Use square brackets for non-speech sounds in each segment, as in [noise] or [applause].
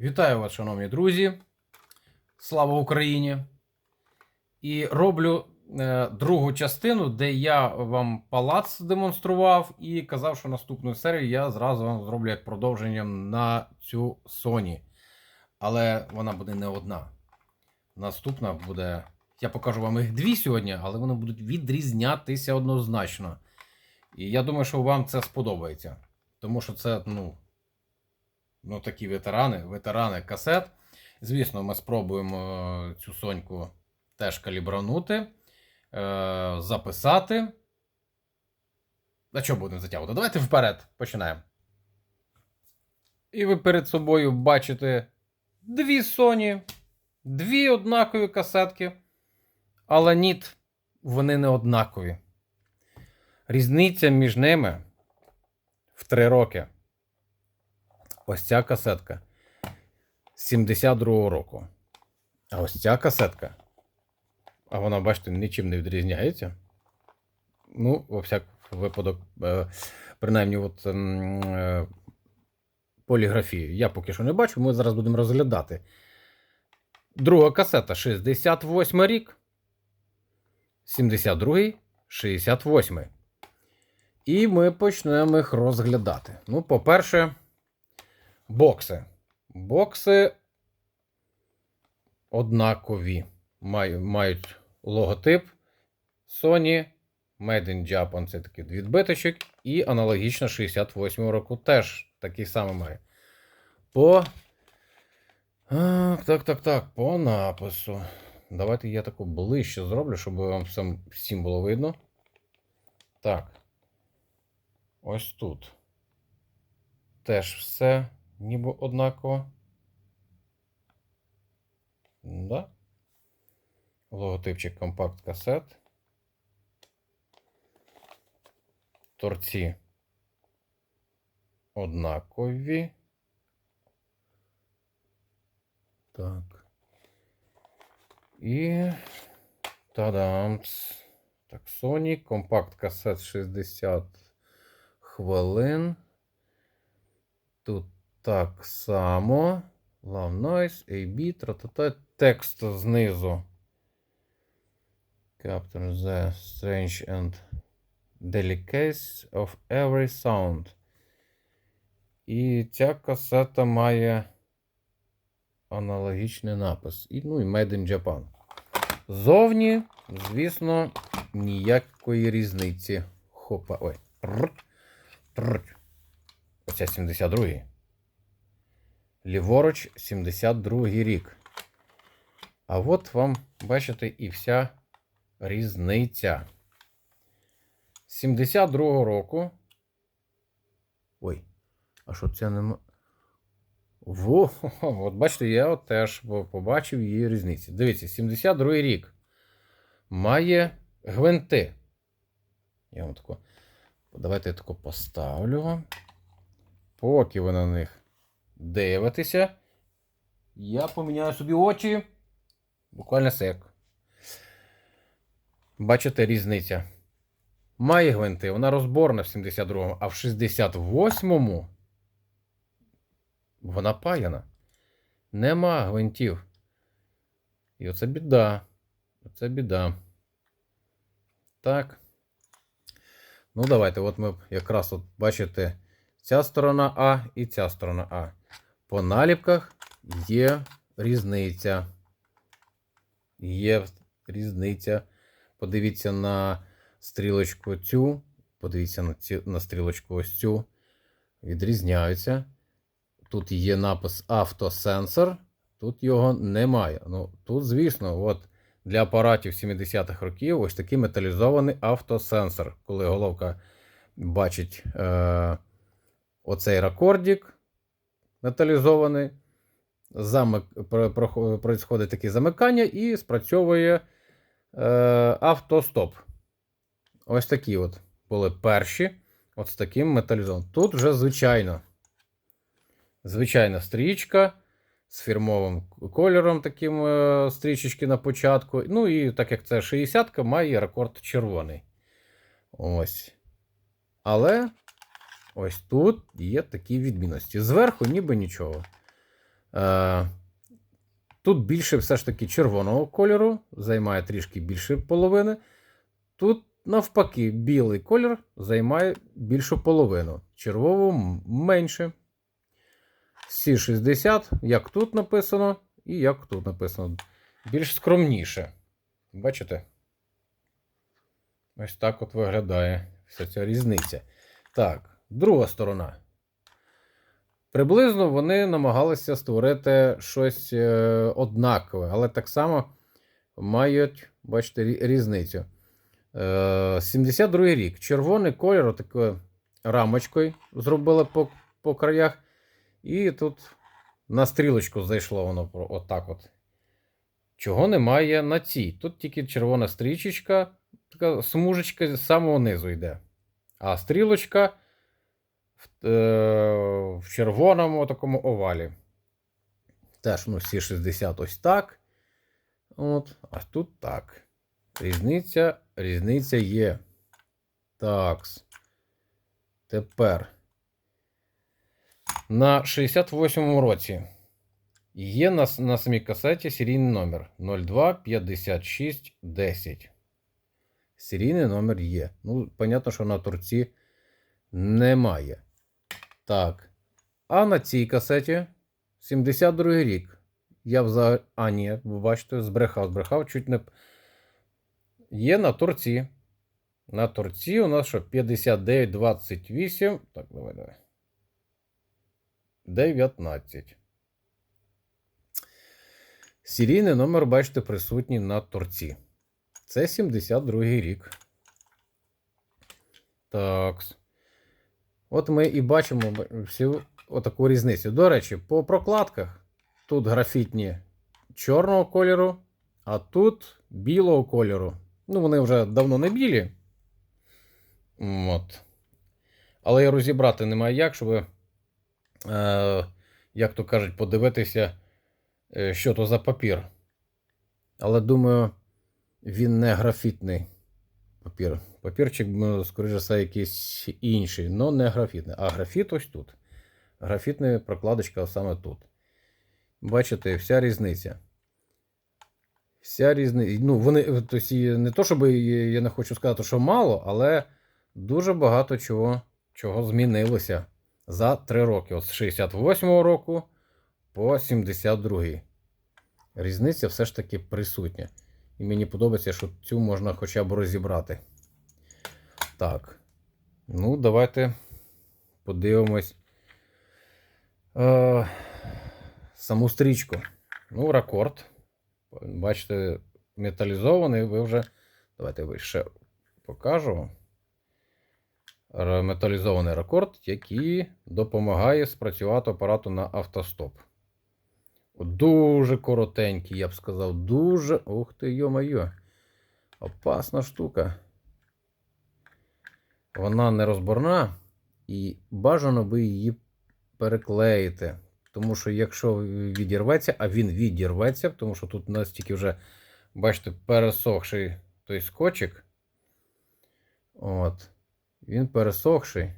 Вітаю вас, шановні друзі. Слава Україні! І роблю е, другу частину, де я вам палац демонстрував і казав, що наступну серію я зразу вам зроблю як продовження на цю Sony. Але вона буде не одна. Наступна буде. Я покажу вам їх дві сьогодні, але вони будуть відрізнятися однозначно. І я думаю, що вам це сподобається. Тому що це, ну, ну такі ветерани, ветерани касет. Звісно, ми спробуємо е, цю соньку теж калібранути, е, записати. А що будемо затягувати? Давайте вперед починаємо. І ви перед собою бачите дві Sony, дві однакові касетки. Але ні, вони не однакові. Різниця між ними в 3 роки. Ось ця касетка 72-го року. А ось ця касетка. А вона, бачите, нічим не відрізняється. Ну, во всяк випадок, е, принаймні, от, е, поліграфію. Я поки що не бачу, ми зараз будемо розглядати. Друга касета 68 рік. 72-й, 68. І ми почнемо їх розглядати. Ну, по-перше, бокси. Бокси однакові. Маю- Мають логотип Sony. Made in Japan це такий відбиточок. І аналогічно 68 року теж такий самий має. По. Так, так, так, по напису. Давайте я таку ближче зроблю, щоб вам всім було видно. Так. Ось тут. Теж все ніби однаково. Да? Логотипчик компакт касет. Торці однакові. Так. І. Тадамс. Так, Sony. Компакт касет 60 хвилин. Тут так само. Love Noise, AB. Текст знизу. Capture the strange and delicacy of every sound. І ця касета має аналогічний напис. І, ну, і Made in Japan. Зовні, звісно, ніякої різниці. Хопа. Ой. Оце 72-й. Ліворуч 72-й рік. А от вам, бачите, і вся різниця. 72-го року. Ой, а що це нема? Во, [laughs] от бачите, я от теж побачив її різниці. Дивіться, 72-й рік має гвинти. Я вам тако. Давайте я тако поставлю. Поки ви на них дивитеся, я поміняю собі очі. Буквально сек. Бачите, різниця. Має гвинти, вона розборна в 72-му, а в 68-му вона паяна. Нема гвинтів. І оце біда. Оце біда. Так. Ну, давайте. От ми якраз от бачите ця сторона А і ця сторона А. По наліпках є різниця. Є різниця. Подивіться на стрілочку цю. Подивіться на, ці, на стрілочку ось цю. Відрізняються. Тут є напис автосенсор, тут його немає. Ну, Тут, звісно, от для апаратів 70-х років ось такий металізований автосенсор. Коли головка бачить е, оцей ракордик металізований, замик, проходить таке замикання і спрацьовує е, автостоп. Ось такі от були перші. От з таким металізованим. Тут вже звичайно. Звичайна стрічка з фірмовим кольором, таким е, стрічечки на початку. Ну і так як це 60-ка, має рекорд червоний. Ось. Але ось тут є такі відмінності. Зверху ніби нічого. Е, Тут більше все ж таки червоного кольору, займає трішки більше половини. Тут, навпаки, білий колір займає більшу половину. Червового м- менше. Всі 60, як тут написано, і як тут написано. Більш скромніше. Бачите? Ось так от виглядає вся ця різниця. Так, друга сторона. Приблизно вони намагалися створити щось е, однакове, але так само мають, бачите, різницю. Е, 72 рік. Червоний колір, отакою рамочкою зробили по, по краях. І тут на стрілочку зайшло воно отак от. Чого немає на цій. Тут тільки червона стрічечка, така смужечка з самого низу йде. А стрілочка в, е, в червоному такому овалі. Теж ну, всі 60 ось так. От, а тут так. Різниця, різниця є. Такс. Тепер. На 68-му році є на, на самій касеті серійний номер 025610. Серійний номер є. Ну, понятно, що на торці немає. Так. А на цій касеті 72 рік. Я взагалі. А, ні, ви бачите, збрехав, збрехав, чуть не. Є на торці. На торці у нас що 5928. Так, давай, давай. 19. Серійний номер, бачите, присутній на торці. Це 72 рік. Так. От ми і бачимо всю отаку різницю. До речі, по прокладках тут графітні чорного кольору, а тут білого кольору. Ну, вони вже давно не білі. От. Але і розібрати немає як, щоб, е, як то кажуть, подивитися, е, що то за папір. Але думаю, він не графітний папір. Папірчик, ну, за все, якийсь інший, але не графітний. А графіт ось тут. Графітна прокладочка саме тут. Бачите, вся різниця. Вся різниця. Ну, вони, тобто, не то, щоб я не хочу сказати, що мало, але дуже багато чого, чого змінилося за 3 роки. От з 68-го року по 72-й. Різниця все ж таки присутня. І мені подобається, що цю можна хоча б розібрати. Так. Ну, давайте подивимось е, саму стрічку. Ну, ракорд. Бачите, металізований. Ви вже. Давайте я ще покажу. Металізований ракорд, який допомагає спрацювати апарату на автостоп. Дуже коротенький, я б сказав. Дуже. Ух ти, йо-моє. Опасна штука. Вона нерозборна, і бажано би її переклеїти. Тому що якщо відірветься, а він відірветься, тому що тут настільки вже, бачите, пересохший той скотчик. От. Він пересохший.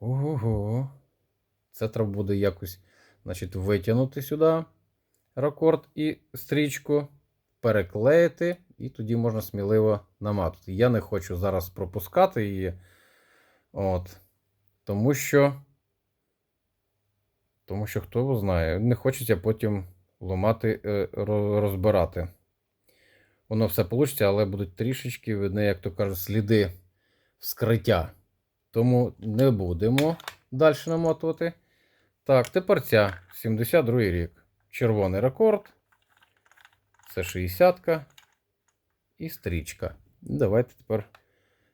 Ого. Це треба буде якось значить, витягнути сюди ракорд і стрічку, переклеїти, і тоді можна сміливо наматувати. Я не хочу зараз пропускати її. От. Тому що. Тому що хто його знає, не хочеться потім ламати, е, розбирати. Воно все вийде, але будуть трішечки видно, як то кажуть, сліди вскриття. Тому не будемо далі намотувати. Так, тепер ця 72 рік. Червоний рекорд. Це 60-ка і стрічка. Давайте тепер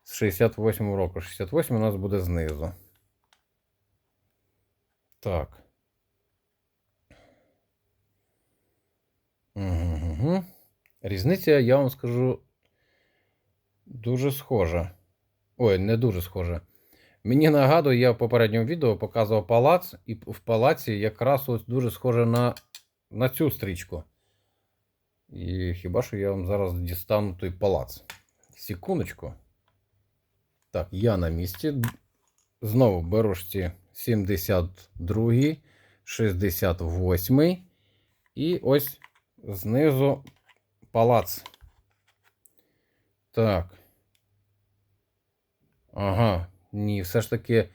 з 68 року. 68 у нас буде знизу. Так. Угу. Різниця, я вам скажу, дуже схожа. Ой, не дуже схожа. Мені нагадує, я в попередньому відео показував палац, і в палаці якраз ось дуже схоже на, на цю стрічку. І хіба що я вам зараз дістану той палац. Секундочку. Так, я на місці. Знову беру ці 72 68. І ось знизу палац. Так. Ага, ні, все ж таки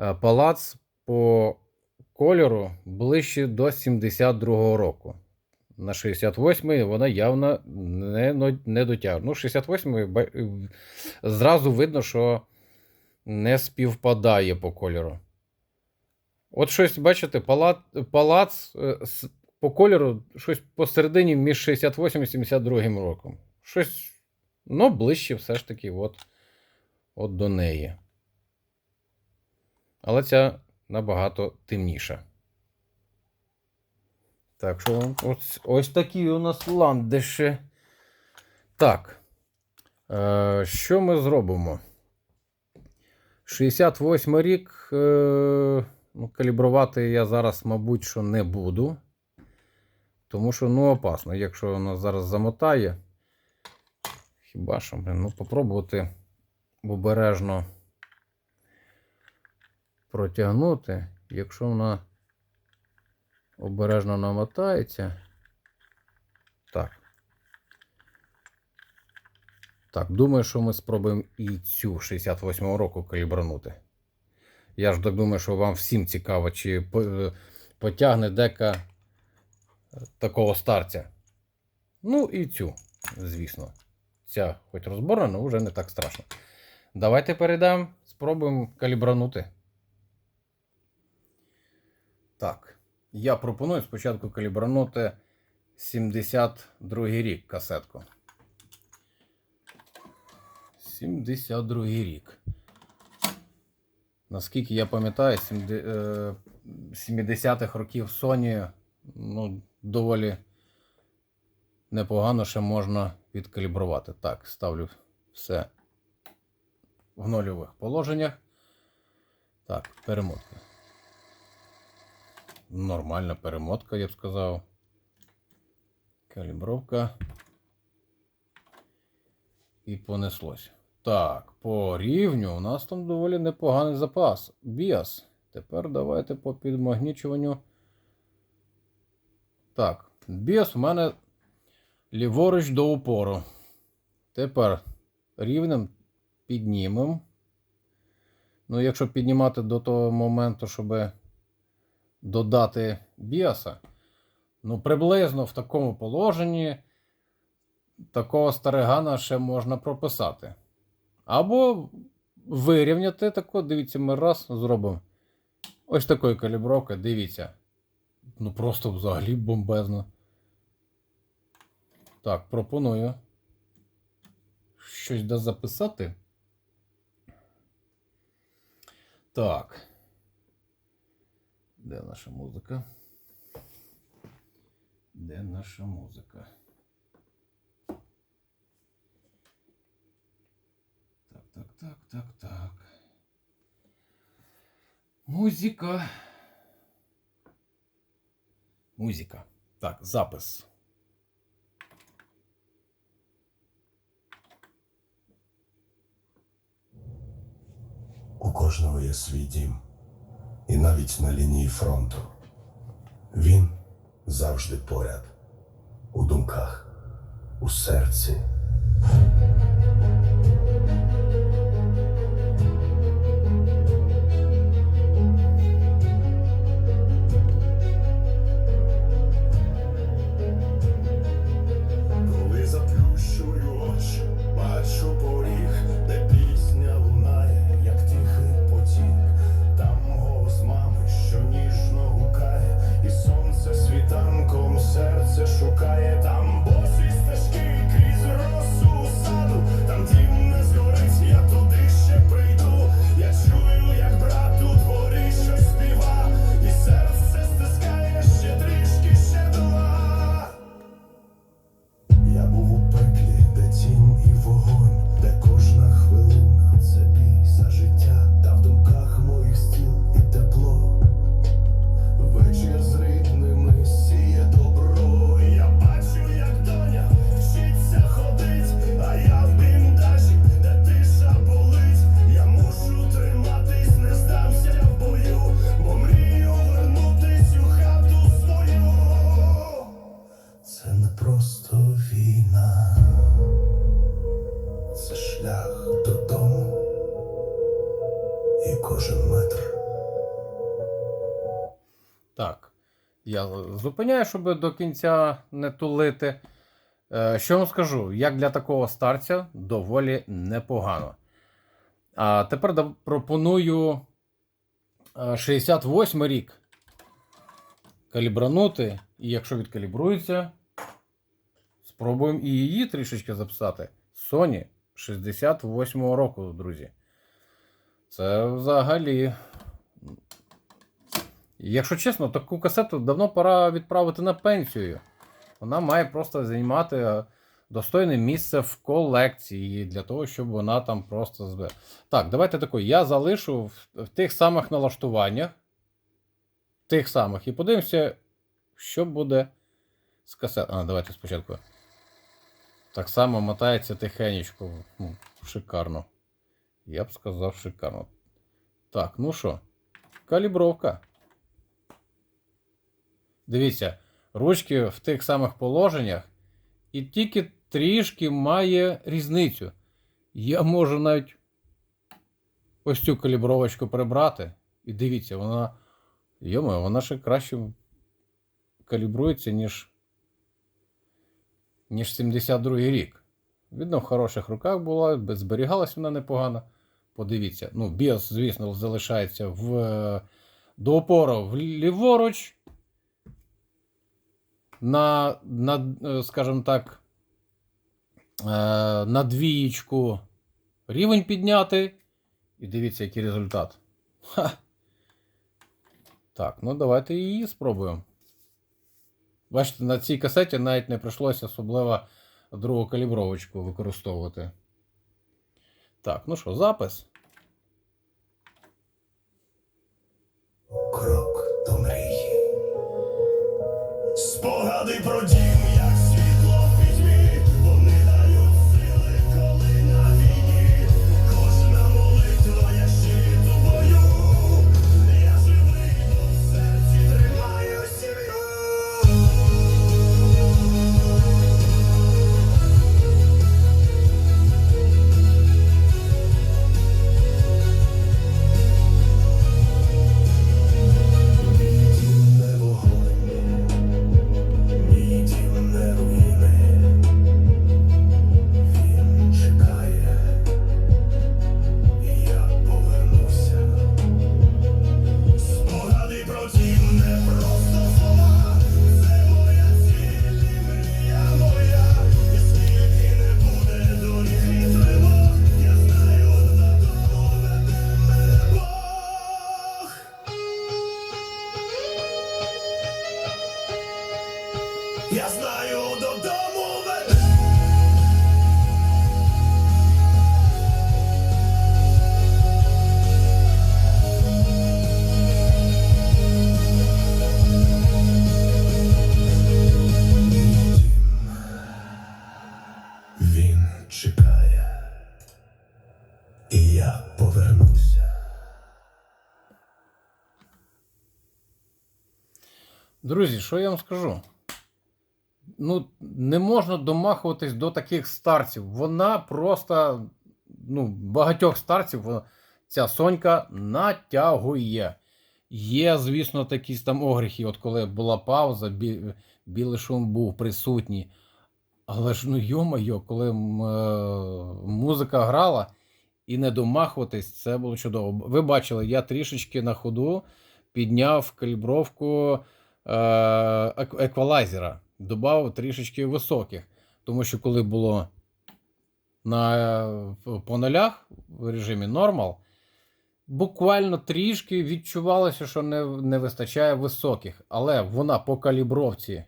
е, палац по кольору ближче до 72-го року. На 68-й вона явно не, не дотягне. Ну, 68-й е, зразу видно, що не співпадає по кольору. От щось, бачите, палац, палац е, по кольору щось посередині між 68 і 72 роком. Щось, ну, ближче все ж таки, от, от до неї. Але ця набагато темніша. Так що ось, ось такі у нас ландиші. Так. Е, що ми зробимо? 68 рік. Е, ну, калібрувати я зараз, мабуть, що не буду. Тому що ну, опасно. Якщо вона зараз замотає. Хіба що, ну, попробувати обережно протягнути. Якщо вона обережно намотається. Так. Так, думаю, що ми спробуємо і цю 68-го року калібранути. Я ж так думаю, що вам всім цікаво, чи е, потягне дека е, такого старця. Ну і цю, звісно. Ця хоч розборна, але вже не так страшно. Давайте перейдемо, спробуємо калібранути. Так. Я пропоную спочатку калібранути 72 рік касетку. 72 рік. Наскільки я пам'ятаю, е, 70-х років Sony ну, доволі непогано ще можна відкалібрувати. Так, ставлю все в нульових положеннях. Так, перемотка. Нормальна перемотка, я б сказав. Калібровка. І понеслось. Так, по рівню у нас там доволі непоганий запас. Біас. Тепер давайте по підмагнічуванню. Так, біас у мене ліворуч до упору. Тепер рівнем піднімемо. Ну, якщо піднімати до того моменту, щоб додати біаса, ну, приблизно в такому положенні такого старигана ще можна прописати. Або вирівняти тако, дивіться, ми раз зробимо. Ось такої калібровки, дивіться. Ну просто взагалі бомбезно. Так, пропоную щось да записати. Так. Де наша музика? Де наша музика? Так, так, так, так, так. Музика. Музика. Так, запис. У кожного є свій дім, І навіть на лінії фронту. Він завжди поряд, у думках, у серці. і кожен метр. Так. Я зупиняю, щоб до кінця не тулити. Е, що вам скажу, як для такого старця доволі непогано. А тепер пропоную е, 68 рік калібранути, і якщо відкалібрується, спробуємо і її трішечки записати. Sony 68 року, друзі. Це взагалі. Якщо чесно, таку касету давно пора відправити на пенсію. Вона має просто займати е, достойне місце в колекції для того, щоб вона там просто збе. Так, давайте тако. Я залишу в, в тих самих налаштуваннях. Тих самих. І подивимося, що буде з касет. А, давайте спочатку. Так само мотається тихенечко. Шикарно. Я б сказав, шикарно. Так, ну що, калібровка. Дивіться, ручки в тих самих положеннях, і тільки трішки має різницю. Я можу навіть ось цю калібровочку прибрати. І дивіться, вона. Йомо, вона ще краще калібрується, ніж. ніж 72 рік. Видно, в хороших руках була, зберігалась вона непогано. Подивіться. Ну, BIOS, звісно, залишається в, е, до опору ліворуч. На, на, е, скажімо так, е, на двієчку рівень підняти. І дивіться, який результат. Ха. Так, ну давайте її спробуємо. Бачите, на цій касеті навіть не прийшлося особливо другу калібровочку використовувати. Так, ну що, запис. Друзі, що я вам скажу? Ну, не можна домахуватись до таких старців. Вона просто, ну, багатьох старців вона, ця сонька натягує. Є, звісно, якісь там огріхи, от коли була пауза, бі, білий шум був присутній. Але ж, ну йо-моє, коли е, музика грала і не домахуватись, це було чудово. Ви бачили, я трішечки на ходу підняв калібровку еквалайзера, додав трішечки високих. Тому що коли було на, по нулях в режимі нормал, буквально трішки відчувалося, що не, не вистачає високих. Але вона по калібровці,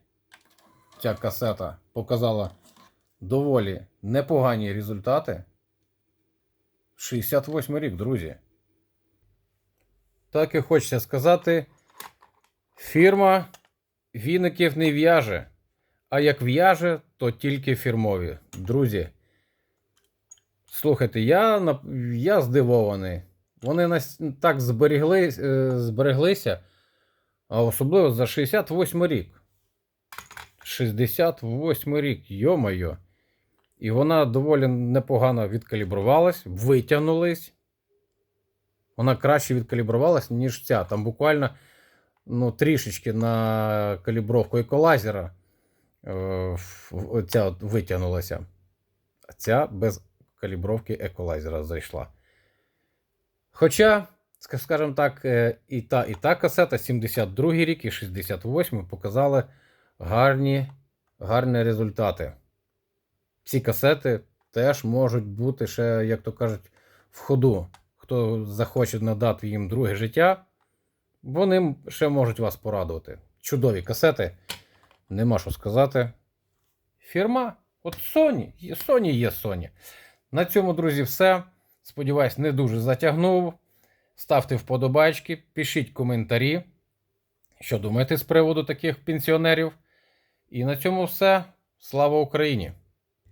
ця касета, показала доволі непогані результати. 68 рік, друзі. Так і хочеться сказати, фірма віників не в'яже. А як в'яже, то тільки фірмові. Друзі. Слухайте, я, я здивований. Вони нас так зберегли, е, збереглися, а особливо за 68 рік. 68 рік, йо-моє. І вона доволі непогано відкалібрувалась, витягнулись. Вона краще відкалібрувалась, ніж ця. Там буквально ну, трішечки на калібровку еколазера е, ця витягнулася. Ця без калібровки еколайзера зайшла. Хоча, скажімо так, е, і та, і та касета 72 рік, і 68 показали гарні, гарні результати. Ці касети теж можуть бути ще, як то кажуть, в ходу. Хто захоче надати їм друге життя, вони ще можуть вас порадувати. Чудові касети, нема що сказати. Фірма, от Sony, Sony є Sony. На цьому, друзі, все. Сподіваюсь, не дуже затягнув. Ставте вподобайки, пишіть коментарі, що думаєте з приводу таких пенсіонерів. І на цьому все. Слава Україні!